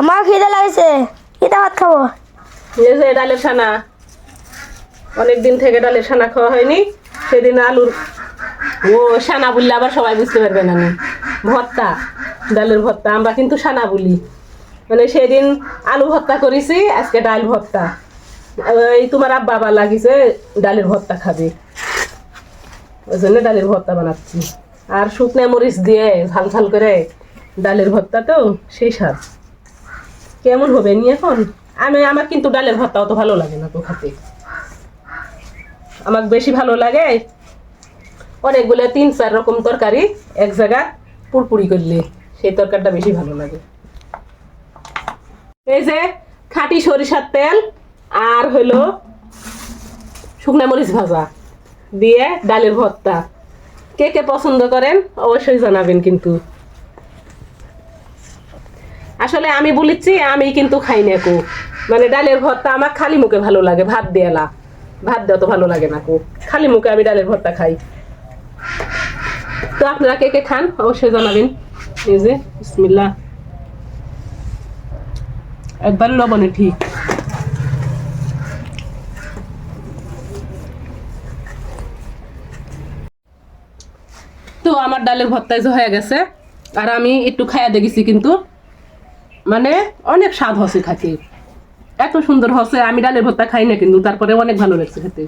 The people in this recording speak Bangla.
আমার খিদে লাগছে। এটা ভাত খাব? এই যে ডালের ছানা। অনেক দিন থেকে ডালের ছানা খাওয়া হয়নি। সেদিন আলুর ও সানা বললে আবার সবাই বুঝতে পারবে না। ভর্তা, ডালের ভর্তা। আমরা কিন্তু সানা বলি। মানে সেদিন আলু ভর্তা করেছি, আজকে ডাল ভর্তা। এই তোমার আব্বা আবার লাগিছে, ডালের ভর্তা খাবে। ওই জন্য ডালের ভর্তা বানাচ্ছি। আর শুকনো মরিচ দিয়ে ঝাল ঝাল করে ডালের ভর্তা তো, সেই স্বাদ। কেমন হবে নি এখন? আমি, আমার কিন্তু ডালের ভর্তা অত ভালো লাগে না তো খেতে। আমার বেশি ভালো লাগে অনেকগুলো তিন, চার রকম তরকারি এক জায়গায় পুরপুরি করলে, সেই তরকারিটা বেশি ভালো লাগে। এই যে খাঁটি সরিষার তেল আর হলো শুকনা মরিচ ভাজা দিয়ে ডালের ভর্তা। কে কে পছন্দ করেন অবশ্যই জানাবেন কিন্তু। আসলে আমি বলেছি, আমি কিন্তু খাই না কো। মানে ডালের ভর্তা আমার খালি মুখে ভালো লাগে, ভাত দেয়ালা ভাত দেওয়া তো ভালো লাগে না কো। খালি মুখে আমি ডালের ভর্তা খাই। তো আপনারা কে কে খান? অবশ্যই জানাবেন। এই যে, বিসমিল্লাহ। একবার লবণে ঠিক। তো আমার ডালের ভর্তায় যে হয়ে গেছে, আর আমি একটু খাইয়া দেখেছি কিন্তু। মানে অনেক স্বাদ হসে খাতে এত সুন্দর হসে, আমি ডালের ভর্তা খাই না কিন্তু, তারপরে অনেক ভালো লাগছে খেতে।